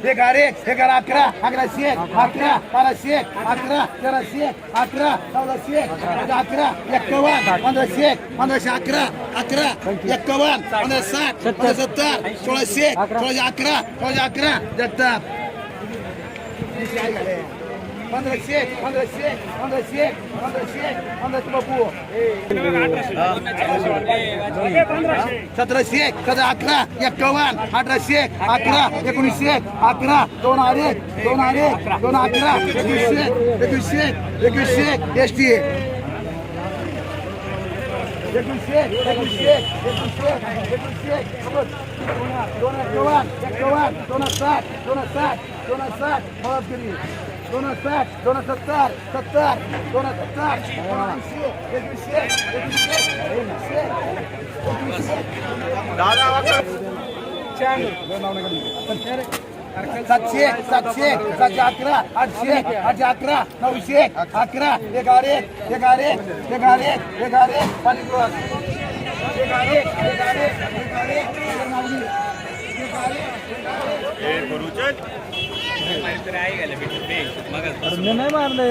आठशे एगारे एगारा अकरा अकराशे अकरा बाराशे अकरा तेराशे अकरा चौदाशे चौदा अकरा एक्कावन्न पंधराशे पंधराशे अकरा अकरा एक्कावन्न पंधरा साठ पंधरा सत्तर सोळाशे सोळाशे अकरा सोळाशे अकरा जगताप पंधराशे पंधराशे पंधराशे पंधराशे पंधराशे बापू सतराशे सतरा अकरा एक्कावन्न अठराशे अकरा एकोणीसशे अकरा दोन आरे दोन आरे दोन अकरा एकवीसशे एकवीसशे एकवीसशे एस टी एकोणीसशे एकोणीसशे एकवीसशे एकवीसशे दोन एक्कावन्न एक्कावन्न दोन साठ दोन साठ दोन साठ मदतगिरी दोन साठ दोन सत्तर सत्तर सत्तर दोन एकवीसशे एकवीसशे सातशे सातशे सातशे अकरा आठशे आठशे अकरा नऊशे अकरा एगारे एगारे एगारे एगारे पाणीपुरत एगारे एगारे एगारे एगारे नाही मारले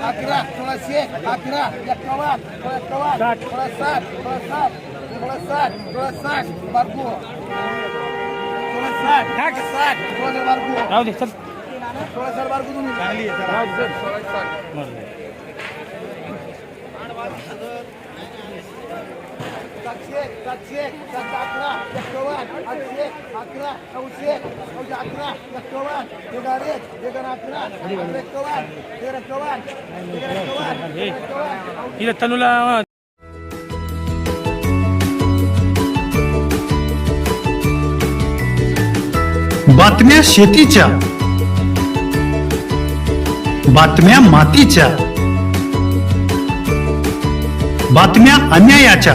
अकरा सोळाशे अकरा एक्कावन्न सोळा एक्कावन्न साठ सोळा साठ सोळा साठ सोळा साठ बारको सोळा साठ साठ साठ सोळा राहू दे चल साठ तुम्ही चांगली सातशे सातशे सातशे अकरा एक्कावन्न आठशे अकरा नऊशे नऊशे अकरा एक्कावन्न एगारे अकरा तेरा तेरा इथं तनुला बातम्या शेतीच्या बातम्या मातीच्या बातम्या अन्यायाच्या